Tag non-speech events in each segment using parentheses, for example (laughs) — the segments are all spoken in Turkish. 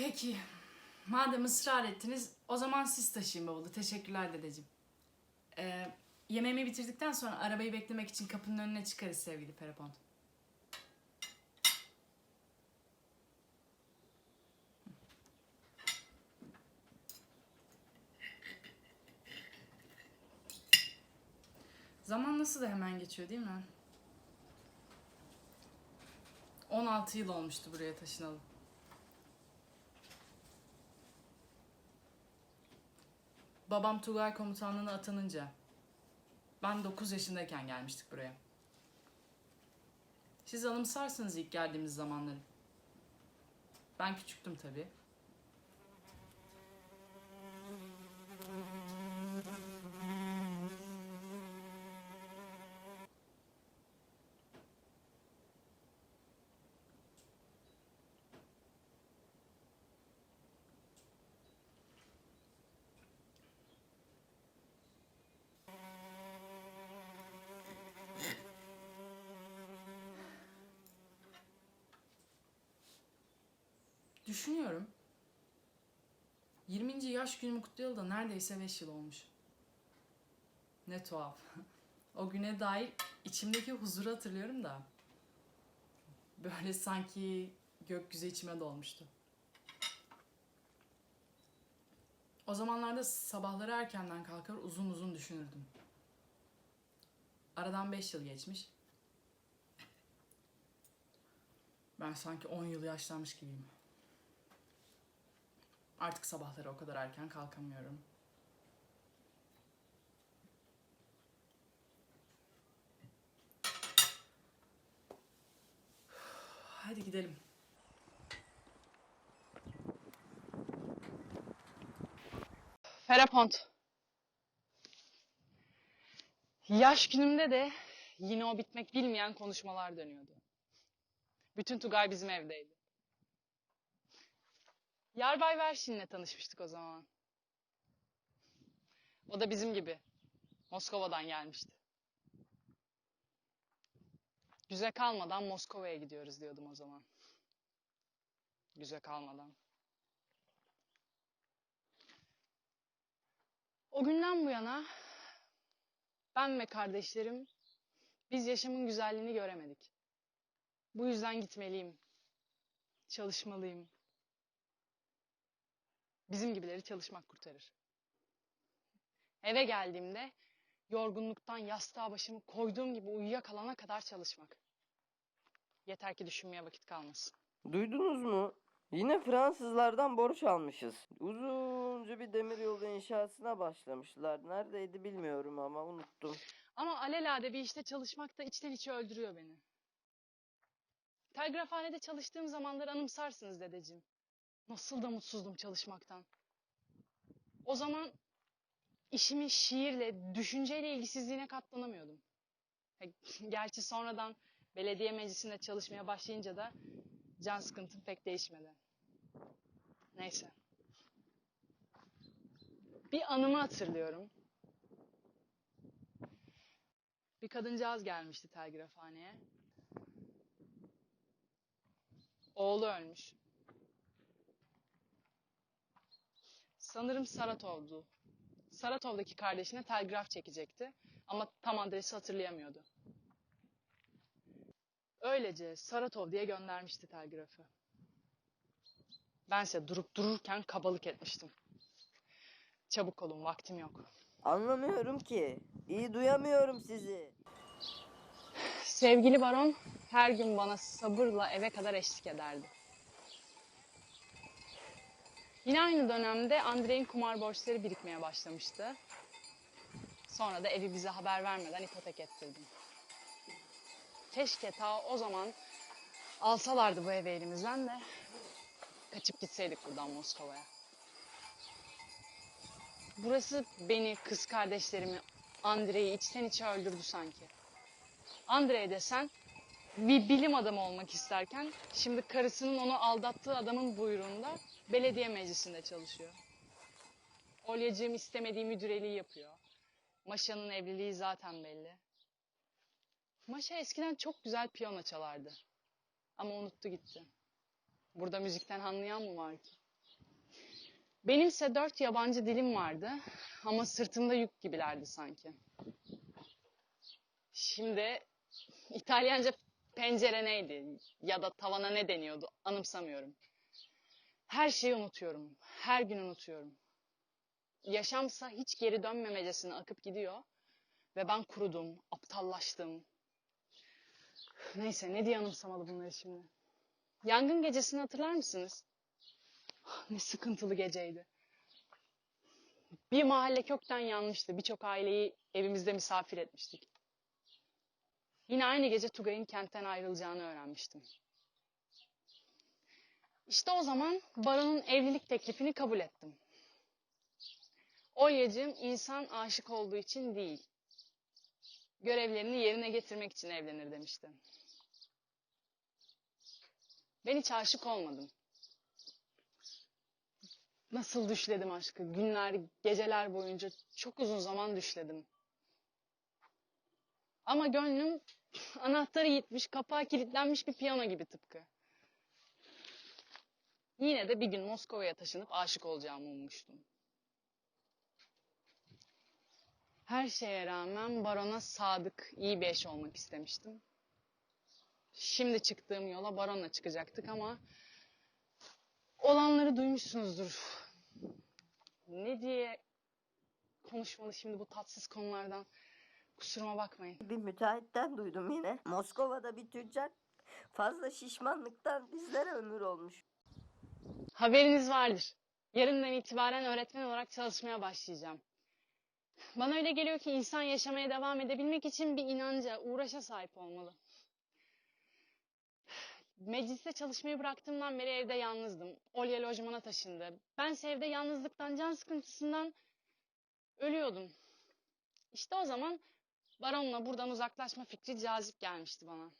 Peki. Madem ısrar ettiniz o zaman siz taşıyın bavulu. Teşekkürler dedeciğim. Ee, yemeğimi bitirdikten sonra arabayı beklemek için kapının önüne çıkarız sevgili Perapont. Zaman nasıl da hemen geçiyor değil mi? 16 yıl olmuştu buraya taşınalı. Babam Tugay komutanlığına atanınca ben 9 yaşındayken gelmiştik buraya. Siz anımsarsınız ilk geldiğimiz zamanları. Ben küçüktüm tabii. Düşünüyorum. 20. yaş günümü kutlayalı da neredeyse 5 yıl olmuş. Ne tuhaf. (laughs) O güne dair içimdeki huzuru hatırlıyorum da. Böyle sanki gökyüzü içime dolmuştu. O zamanlarda sabahları erkenden kalkar uzun uzun düşünürdüm. Aradan 5 yıl geçmiş. Ben sanki 10 yıl yaşlanmış gibiyim. Artık sabahları o kadar erken kalkamıyorum. Hadi gidelim. Ferapont. Yaş günümde de yine o bitmek bilmeyen konuşmalar dönüyordu. Bütün Tugay bizim evdeydi. Yarbay Verşin'le tanışmıştık o zaman. O da bizim gibi. Moskova'dan gelmişti. Güze kalmadan Moskova'ya gidiyoruz diyordum o zaman. Güze kalmadan. O günden bu yana ben ve kardeşlerim biz yaşamın güzelliğini göremedik. Bu yüzden gitmeliyim. Çalışmalıyım. Bizim gibileri çalışmak kurtarır. Eve geldiğimde yorgunluktan yastığa başımı koyduğum gibi uyuyakalana kadar çalışmak. Yeter ki düşünmeye vakit kalmasın. Duydunuz mu? Yine Fransızlardan borç almışız. Uzunca bir demiryolu inşasına başlamışlar. Neredeydi bilmiyorum ama unuttum. Ama alelade bir işte çalışmak da içten içe öldürüyor beni. Telgrafhanede çalıştığım zamanları anımsarsınız dedeciğim. Nasıl da mutsuzdum çalışmaktan. O zaman işimin şiirle, düşünceyle ilgisizliğine katlanamıyordum. (laughs) Gerçi sonradan belediye meclisinde çalışmaya başlayınca da can sıkıntım pek değişmedi. Neyse. Bir anımı hatırlıyorum. Bir kadıncağız gelmişti telgrafhaneye. Oğlu ölmüş. Sanırım Saratov'du. Saratov'daki kardeşine telgraf çekecekti ama tam adresi hatırlayamıyordu. Öylece Saratov diye göndermişti telgrafı. Bense durup dururken kabalık etmiştim. Çabuk olun vaktim yok. Anlamıyorum ki. İyi duyamıyorum sizi. Sevgili baron her gün bana sabırla eve kadar eşlik ederdi. Yine aynı dönemde Andrei'in kumar borçları birikmeye başlamıştı. Sonra da evi bize haber vermeden ipotek ettirdim. Keşke ta o zaman alsalardı bu evi elimizden de kaçıp gitseydik buradan Moskova'ya. Burası beni, kız kardeşlerimi, Andrei'yi içten içe öldürdü sanki. Andrei desen bir bilim adamı olmak isterken şimdi karısının onu aldattığı adamın buyruğunda belediye meclisinde çalışıyor. Olyacığım istemediği müdüreliği yapıyor. Maşa'nın evliliği zaten belli. Maşa eskiden çok güzel piyano çalardı. Ama unuttu gitti. Burada müzikten anlayan mı var ki? Benimse dört yabancı dilim vardı ama sırtımda yük gibilerdi sanki. Şimdi İtalyanca pencere neydi ya da tavana ne deniyordu anımsamıyorum. Her şeyi unutuyorum. Her gün unutuyorum. Yaşamsa hiç geri dönmemecesine akıp gidiyor ve ben kurudum, aptallaştım. Neyse ne diye anımsamalı bunları şimdi. Yangın gecesini hatırlar mısınız? Ne sıkıntılı geceydi. Bir mahalle kökten yanmıştı. Birçok aileyi evimizde misafir etmiştik. Yine aynı gece Tugay'ın kentten ayrılacağını öğrenmiştim. İşte o zaman Baron'un evlilik teklifini kabul ettim. Olyacığım insan aşık olduğu için değil, görevlerini yerine getirmek için evlenir demişti. Ben hiç aşık olmadım. Nasıl düşledim aşkı? Günler, geceler boyunca çok uzun zaman düşledim. Ama gönlüm (clears throat) anahtarı gitmiş, kapağı kilitlenmiş bir piyano gibi tıpkı. Yine de bir gün Moskova'ya taşınıp aşık olacağımı ummuştum. Her şeye rağmen barona sadık, iyi bir eş olmak istemiştim. Şimdi çıktığım yola baronla çıkacaktık ama olanları duymuşsunuzdur. Ne diye konuşmalı şimdi bu tatsız konulardan. Kusuruma bakmayın. Bir müteahhitten duydum yine. Moskova'da bir tüccar fazla şişmanlıktan dizlere ömür olmuş. Haberiniz vardır. Yarından itibaren öğretmen olarak çalışmaya başlayacağım. Bana öyle geliyor ki insan yaşamaya devam edebilmek için bir inanca, uğraşa sahip olmalı. Mecliste çalışmayı bıraktığımdan beri evde yalnızdım. Olya lojmana taşındı. Ben evde yalnızlıktan, can sıkıntısından ölüyordum. İşte o zaman baronla buradan uzaklaşma fikri cazip gelmişti bana.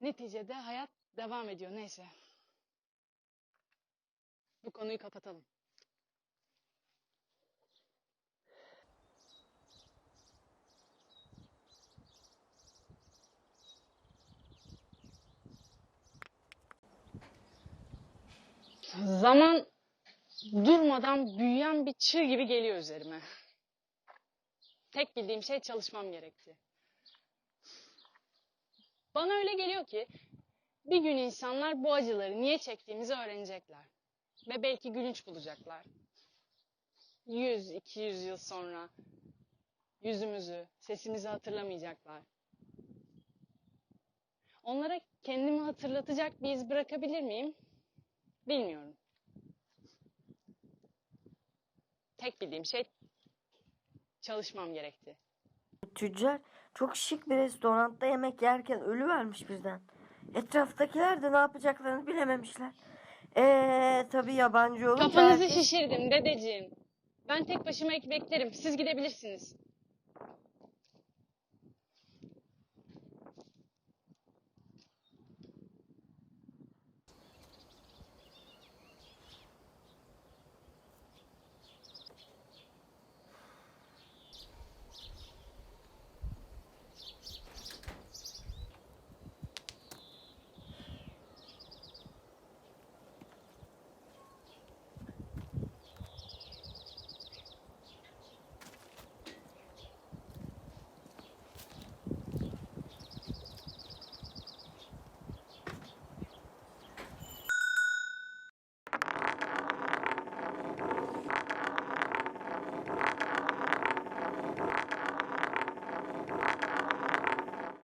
Neticede hayat devam ediyor neyse. Bu konuyu kapatalım. Zaman durmadan büyüyen bir çığ gibi geliyor üzerime. Tek bildiğim şey çalışmam gerekti. Bana öyle geliyor ki bir gün insanlar bu acıları niye çektiğimizi öğrenecekler. Ve belki gülünç bulacaklar. 100-200 yıl sonra yüzümüzü, sesimizi hatırlamayacaklar. Onlara kendimi hatırlatacak bir iz bırakabilir miyim? Bilmiyorum. Tek bildiğim şey çalışmam gerekti. Tüccar çok şık bir restoranda yemek yerken ölü vermiş birden. Etraftakiler de ne yapacaklarını bilememişler. Eee tabii yabancı olunca Kafanızı şişirdim dedeciğim. Ben tek başıma ek beklerim. Siz gidebilirsiniz.